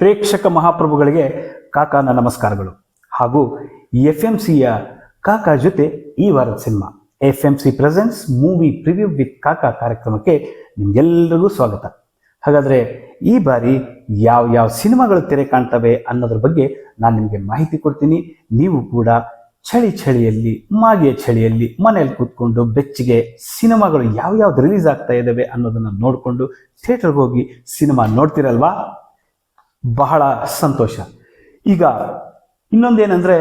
ಪ್ರೇಕ್ಷಕ ಮಹಾಪ್ರಭುಗಳಿಗೆ ಕಾಕಾನ ನಮಸ್ಕಾರಗಳು. ಹಾಗೂ ಎಫ್ ಎಂ ಸಿಯ ಕಾಕಾ ಜೊತೆ ಈ ವಾರದ cinema F M C presence movie preview with Kaka ಕಾರ್ಯಕ್ರಮಕ್ಕೆ ನಿಮ್ಗೆಲ್ಲರಿಗೂ ಸ್ವಾಗತ. ಹಾಗಾದರೆ ಈ ಬಾರಿ ಯಾವ ಯಾವ ಸಿನಿಮಾಗಳು ತೆರೆ ಕಾಣ್ತವೆ ಅನ್ನೋದ್ರ ಬಗ್ಗೆ ನಾನು ನಿಮಗೆ ಮಾಹಿತಿ ಕೊಡ್ತೀನಿ. ನೀವು ಕೂಡ ಚಳಿ ಚಳಿಯಲ್ಲಿ ಮಾಗಿಯ ಚಳಿಯಲ್ಲಿ ಮನೆಯಲ್ಲಿ ಕೂತ್ಕೊಂಡು ಬೆಚ್ಚಿಗೆ ಸಿನಿಮಾಗಳು ಯಾವ ಯಾವ್ದು ರಿಲೀಸ್ ಆಗ್ತಾ ಇದ್ದಾವೆ ಅನ್ನೋದನ್ನ ನೋಡಿಕೊಂಡು ಥಿಯೇಟರ್ಗೆ ಹೋಗಿ ಸಿನಿಮಾ ನೋಡ್ತಿರಲ್ವಾ? ಬಹಳ ಸಂತೋಷ. ಈಗ ಇನ್ನೊಂದೇನೆಂದರೆ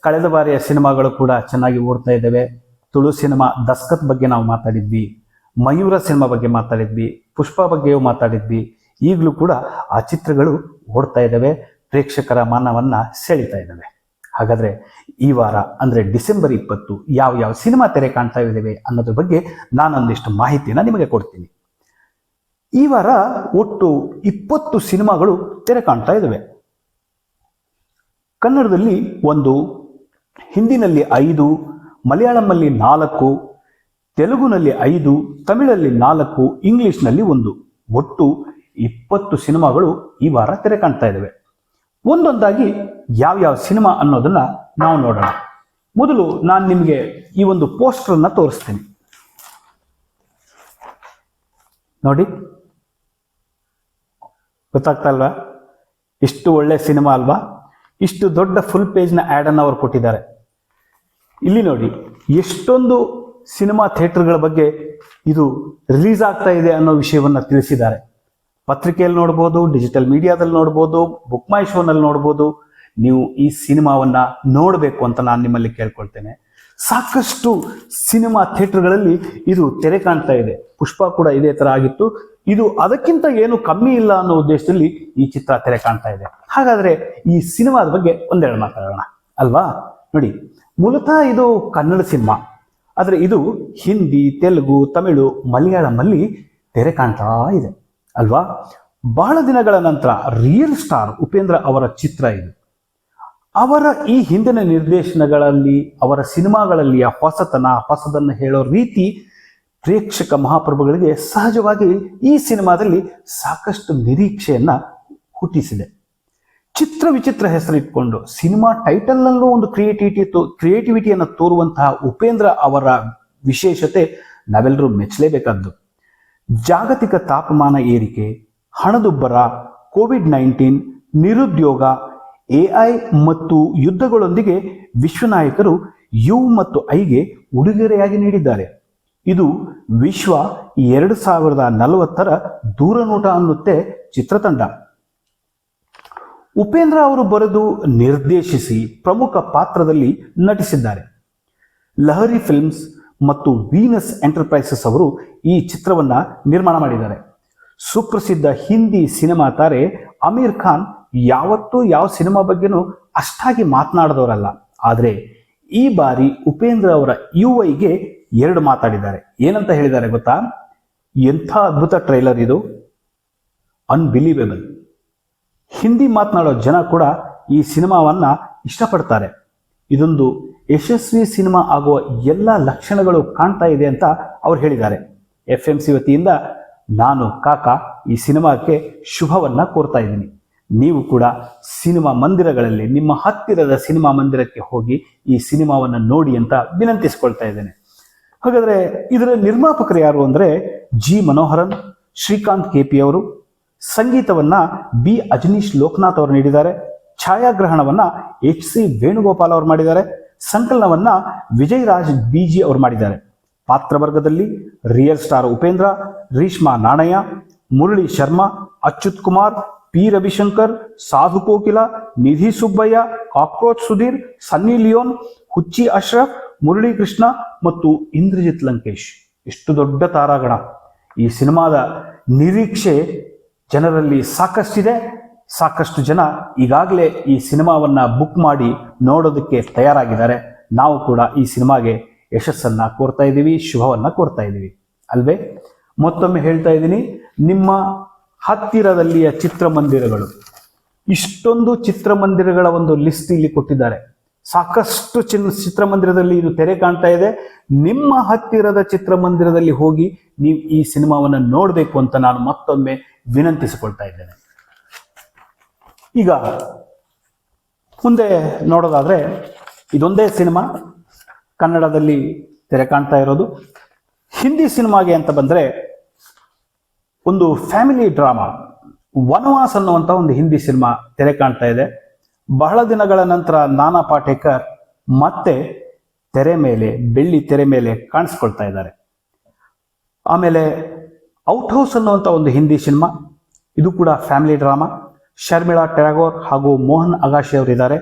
ಕಳೆದ ಬಾರಿಯ ಸಿನಿಮಾಗಳು ಕೂಡ ಚೆನ್ನಾಗಿ ಓಡ್ತಾ ಇದ್ದಾವೆ. ತುಳು ಸಿನಿಮಾ ದಸ್ಕತ್ ಬಗ್ಗೆ ನಾವು ಮಾತಾಡಿದ್ವಿ. ಮಯೂರ ಸಿನಿಮಾ ಬಗ್ಗೆ ಮಾತಾಡಿದ್ವಿ. ಪುಷ್ಪ ಬಗ್ಗೆಯೂ ಮಾತಾಡಿದ್ವಿ. ಈಗಲೂ ಕೂಡ ಆ ಚಿತ್ರಗಳು ಓಡ್ತಾ ಇದ್ದಾವೆ. ಪ್ರೇಕ್ಷಕರ ಮನವನ್ನ ಸೆಳೀತಾ ಇದ್ದಾವೆ. ಹಾಗಾದ್ರೆ ಈ ವಾರ, ಅಂದ್ರೆ ಡಿಸೆಂಬರ್ ಇಪ್ಪತ್ತು ಯಾವ ಯಾವ ಸಿನಿಮಾ ತೆರೆ ಕಾಣ್ತಾ ಇದ್ದೇವೆ ಅನ್ನೋದ್ರ ಬಗ್ಗೆ ನಾನೊಂದಿಷ್ಟು ಮಾಹಿತಿಯನ್ನ ನಿಮಗೆ ಕೊಡ್ತೀನಿ. ಈ ವಾರ ಒಟ್ಟು ಇಪ್ಪತ್ತು ಸಿನಿಮಾಗಳು ತೆರೆ ಕಾಣ್ತಾ ಇದ್ದಾವೆ ಕನ್ನಡದಲ್ಲಿ ಒಂದು, ಹಿಂದಿನಲ್ಲಿ ಐದು, ಮಲಯಾಳಂನಲ್ಲಿ ನಾಲ್ಕು, ತೆಲುಗುನಲ್ಲಿ ಐದು, ತಮಿಳಲ್ಲಿ ನಾಲ್ಕು, ಇಂಗ್ಲಿಷ್ನಲ್ಲಿ ಒಂದು. ಒಟ್ಟು ಇಪ್ಪತ್ತು ಸಿನಿಮಾಗಳು ಈ ವಾರ ತೆರೆ ಕಾಣ್ತಾ ಇದ್ದಾವೆ ಒಂದೊಂದಾಗಿ ಯಾವ್ಯಾವ ಸಿನಿಮಾ ಅನ್ನೋದನ್ನ ನಾವು ನೋಡೋಣ. ಮೊದಲು ನಾನು ನಿಮಗೆ ಈ ಒಂದು ಪೋಸ್ಟರನ್ನು ತೋರಿಸ್ತೀನಿ. ನೋಡಿ. ಗೊತ್ತಾಗ್ತಾ ಅಲ್ವಾ ಇಷ್ಟು ಒಳ್ಳೆ ಸಿನಿಮಾ ಅಲ್ವಾ? ಇಷ್ಟು ದೊಡ್ಡ ಫುಲ್ ಪೇಜ್ನ ಆ್ಯಡನ್ನು ಅವರು ಕೊಟ್ಟಿದ್ದಾರೆ. ಇಲ್ಲಿ ನೋಡಿ, ಎಷ್ಟೊಂದು ಸಿನಿಮಾ ಥಿಯೇಟರ್ಗಳ ಬಗ್ಗೆ ಇದು ರಿಲೀಸ್ ಆಗ್ತಾ ಇದೆ ಅನ್ನೋ ವಿಷಯವನ್ನು ತಿಳಿಸಿದ್ದಾರೆ. ಪತ್ರಿಕೆಯಲ್ಲಿ ನೋಡ್ಬೋದು ಡಿಜಿಟಲ್ ಮೀಡಿಯಾದಲ್ಲಿ ನೋಡ್ಬೋದು ಬುಕ್ ಮೈ ಶೋನಲ್ಲಿ ನೋಡ್ಬೋದು. ನೀವು ಈ ಸಿನಿಮಾವನ್ನು ನೋಡಬೇಕು ಅಂತ ನಾನು ನಿಮ್ಮಲ್ಲಿ ಕೇಳ್ಕೊಳ್ತೇನೆ. ಸಾಕಷ್ಟು ಸಿನಿಮಾ ಥಿಯೇಟರ್ಗಳಲ್ಲಿ ಇದು ತೆರೆ ಕಾಣ್ತಾ ಇದೆ. ಪುಷ್ಪ ಕೂಡ ಇದೇ ತರ ಆಗಿತ್ತು. ಇದು ಅದಕ್ಕಿಂತ ಏನು ಕಮ್ಮಿ ಇಲ್ಲ ಅನ್ನೋ ಉದ್ದೇಶದಲ್ಲಿ ಈ ಚಿತ್ರ ತೆರೆ ಕಾಣ್ತಾ ಇದೆ. ಹಾಗಾದ್ರೆ ಈ ಸಿನಿಮಾದ ಬಗ್ಗೆ ಒಂದೆರಡು ಮಾತಾಡೋಣ. ಅಲ್ವಾ? ನೋಡಿ, ಮೂಲತಃ ಇದು ಕನ್ನಡ ಸಿನಿಮಾ. ಆದರೆ ಇದು ಹಿಂದಿ, ತೆಲುಗು, ತಮಿಳು, ಮಲಯಾಳಂನಲ್ಲಿ ತೆರೆ ಕಾಣ್ತಾ ಇದೆ. ಅಲ್ವಾ? ಬಹಳ ದಿನಗಳ ನಂತರ ರಿಯಲ್ ಸ್ಟಾರ್ ಉಪೇಂದ್ರ ಅವರ ಚಿತ್ರ ಇದು. ಅವರ ಈ ಹಿಂದಿನ ನಿರ್ದೇಶನಗಳಲ್ಲಿ, ಅವರ ಸಿನಿಮಾಗಳಲ್ಲಿಯ ಹೊಸತನ, ಹೊಸದನ್ನು ಹೇಳೋ ರೀತಿ ಪ್ರೇಕ್ಷಕ ಮಹಾಪ್ರಭುಗಳಿಗೆ ಸಹಜವಾಗಿ ಈ ಸಿನಿಮಾದಲ್ಲಿ ಸಾಕಷ್ಟು ನಿರೀಕ್ಷೆಯನ್ನ ಹುಟ್ಟಿಸಿದೆ. ಚಿತ್ರ ವಿಚಿತ್ರ ಹೆಸರಿಟ್ಕೊಂಡು, ಸಿನಿಮಾ ಟೈಟಲ್ನಲ್ಲೂ ಒಂದು ಕ್ರಿಯೇಟಿವಿಟಿ ಕ್ರಿಯೇಟಿವಿಟಿಯನ್ನು ತೋರುವಂತಹ ಉಪೇಂದ್ರ ಅವರ ವಿಶೇಷತೆ ನಾವೆಲ್ಲರೂ ಮೆಚ್ಚಲೇಬೇಕಾದ್ದು. ಜಾಗತಿಕ ತಾಪಮಾನ ಏರಿಕೆ, ಹಣದುಬ್ಬರ, ಕೋವಿಡ್ ನೈನ್ಟೀನ್, ನಿರುದ್ಯೋಗ ಎಐ ಮತ್ತು ಯುದ್ಧಗಳೊಂದಿಗೆ ವಿಶ್ವನಾಯಕರು ಯು ಮತ್ತು ಐಗೆ ಉಡುಗೊರೆಯಾಗಿ ನೀಡಿದ್ದಾರೆ. ಇದು ವಿಶ್ವ ಎರಡು ಸಾವಿರದ ನಲವತ್ತರ ದೂರನೋಟ ಅನ್ನುತ್ತೆ ಚಿತ್ರತಂಡ. ಉಪೇಂದ್ರ ಅವರು ಬರೆದು ನಿರ್ದೇಶಿಸಿ ಪ್ರಮುಖ ಪಾತ್ರದಲ್ಲಿ ನಟಿಸಿದ್ದಾರೆ. ಲಹರಿ ಫಿಲ್ಮ್ಸ್ ಮತ್ತು ವೀನಸ್ ಎಂಟರ್ಪ್ರೈಸಸ್ ಅವರು ಈ ಚಿತ್ರವನ್ನು ನಿರ್ಮಾಣ ಮಾಡಿದ್ದಾರೆ. ಸುಪ್ರಸಿದ್ಧ ಹಿಂದಿ ಸಿನಿಮಾ ತಾರೆ ಅಮೀರ್ ಖಾನ್ ಯಾವತ್ತೂ ಯಾವ ಸಿನಿಮಾ ಬಗ್ಗೆನೂ ಅಷ್ಟಾಗಿ ಮಾತನಾಡದವರಲ್ಲ. ಆದರೆ ಈ ಬಾರಿ ಉಪೇಂದ್ರ ಅವರ ಯು ಐಗೆ ಎರಡು ಮಾತಾಡಿದ್ದಾರೆ. ಏನಂತ ಹೇಳಿದ್ದಾರೆ ಗೊತ್ತಾ? ಎಂಥ ಅದ್ಭುತ ಟ್ರೈಲರ್ ಇದು. ಅನ್ಬಿಲೀವೇಬಲ್ ಹಿಂದಿ ಮಾತನಾಡೋ ಜನ ಕೂಡ ಈ ಸಿನಿಮಾವನ್ನ ಇಷ್ಟಪಡ್ತಾರೆ. ಇದೊಂದು ಯಶಸ್ವಿ ಸಿನಿಮಾ ಆಗುವ ಎಲ್ಲ ಲಕ್ಷಣಗಳು ಕಾಣ್ತಾ ಇದೆ ಅಂತ ಅವ್ರು ಹೇಳಿದ್ದಾರೆ. ಎಫ್ ಎಂ ಸಿ ವತಿಯಿಂದ ನಾನು, ಕಾಕಾ, ಈ ಸಿನಿಮಾಕ್ಕೆ ಶುಭವನ್ನ ಕೋರ್ತಾ ಇದ್ದೀನಿ. ನೀವು ಕೂಡ ಸಿನಿಮಾ ಮಂದಿರಗಳಲ್ಲಿ, ನಿಮ್ಮ ಹತ್ತಿರದ ಸಿನಿಮಾ ಮಂದಿರಕ್ಕೆ ಹೋಗಿ ಈ ಸಿನಿಮಾವನ್ನು ನೋಡಿ ಅಂತ ವಿನಂತಿಸ್ಕೊಳ್ತಾ ಇದ್ದೇನೆ. ಹಾಗಾದ್ರೆ ಇದರ ನಿರ್ಮಾಪಕರು ಯಾರು ಅಂದ್ರೆ ಜಿ ಮನೋಹರನ್, ಶ್ರೀಕಾಂತ್ ಕೆಪಿ ಅವರು. ಸಂಗೀತವನ್ನ ಬಿ ಅಜನೀಶ್ ಲೋಕನಾಥ್ ಅವರು ನೀಡಿದ್ದಾರೆ. ಛಾಯಾಗ್ರಹಣವನ್ನ ಎಚ್ ಸಿ ವೇಣುಗೋಪಾಲ್ ಅವರು ಮಾಡಿದ್ದಾರೆ. ಸಂಕಲನವನ್ನ ವಿಜಯ್ ರಾಜ್ ಬಿಜಿ ಅವರು ಮಾಡಿದ್ದಾರೆ. ಪಾತ್ರವರ್ಗದಲ್ಲಿ real star Upendra, Reeshma Nanaiah, Murali Sharma, Achyut Kumar P Ravishankar, Sadhu Kokila, Nidhi Subbaiah, cockroach Sudhir, Sunny Leone, Huchchi Ashraf Murali Krishna ಮತ್ತು ಇಂದ್ರಜಿತ್ ಲಂಕೇಶ್. ಎಷ್ಟು ದೊಡ್ಡ ತಾರಾಗಣ. ಈ ಸಿನಿಮಾದ ನಿರೀಕ್ಷೆ ಜನರಲ್ಲಿ ಸಾಕಷ್ಟಿದೆ. ಸಾಕಷ್ಟು ಜನ ಈಗಾಗಲೇ ಈ ಸಿನಿಮಾವನ್ನ ಬುಕ್ ಮಾಡಿ ನೋಡೋದಕ್ಕೆ ತಯಾರಾಗಿದ್ದಾರೆ. ನಾವು ಕೂಡ ಈ ಸಿನಿಮಾಗೆ ಯಶಸ್ಸನ್ನ ಕೋರ್ತಾ ಇದ್ದೀವಿ, ಶುಭವನ್ನ ಕೋರ್ತಾ ಇದ್ದೀವಿ. ಅಲ್ವೇ? ಮತ್ತೊಮ್ಮೆ ಹೇಳ್ತಾ ಇದ್ದೀನಿ, ನಿಮ್ಮ ಹತ್ತಿರದಲ್ಲಿಯ ಚಿತ್ರಮಂದಿರಗಳು. ಇಷ್ಟೊಂದು ಚಿತ್ರಮಂದಿರಗಳ ಒಂದು ಲಿಸ್ಟ್ ಇಲ್ಲಿ ಕೊಟ್ಟಿದ್ದಾರೆ. ಸಾಕಷ್ಟು ಚಿನ್, ಚಿತ್ರಮಂದಿರದಲ್ಲಿ ಇದು ತೆರೆ ಕಾಣ್ತಾ ಇದೆ. ನಿಮ್ಮ ಹತ್ತಿರದ ಚಿತ್ರಮಂದಿರದಲ್ಲಿ ಹೋಗಿ ನೀವು ಈ ಸಿನಿಮಾವನ್ನು ನೋಡಬೇಕು ಅಂತ ನಾನು ಮತ್ತೊಮ್ಮೆ ವಿನಂತಿಸಿಕೊಳ್ತಾ ಇದ್ದೇನೆ. ಈಗ ಮುಂದೆ ನೋಡೋದಾದ್ರೆ ಇದೊಂದೇ ಸಿನಿಮಾ. ಕನ್ನಡದಲ್ಲಿ ತೆರೆ ಕಾಣ್ತಾ ಇರೋದು. ಹಿಂದಿ ಸಿನಿಮಾಗೆ ಅಂತ ಬಂದರೆ ಒಂದು ಫ್ಯಾಮಿಲಿ ಡ್ರಾಮಾ ವನವಾಸ್ ಅನ್ನುವಂಥ ಒಂದು ಹಿಂದಿ ಸಿನಿಮಾ ತೆರೆ ಕಾಣ್ತಾ ಇದೆ. ಬಹಳ ದಿನಗಳ ನಂತರ ನಾನಾ ಪಾಟೇಕರ್ ಮತ್ತೆ ತೆರೆ ಮೇಲೆ, ಬೆಳ್ಳಿ ತೆರೆ ಮೇಲೆ ಕಾಣಿಸ್ಕೊಳ್ತಾ ಇದ್ದಾರೆ. ಆಮೇಲೆ ಔಟ್ ಹೌಸ್ ಅನ್ನುವಂಥ ಒಂದು ಹಿಂದಿ ಸಿನಿಮಾ, ಇದು ಕೂಡ ಫ್ಯಾಮಿಲಿ ಡ್ರಾಮಾ ಶರ್ಮಿಳಾ ಟ್ಯಾಗೋರ್ ಹಾಗೂ ಮೋಹನ್ ಅಗಾಶಿ ಅವರಿದ್ದಾರೆ.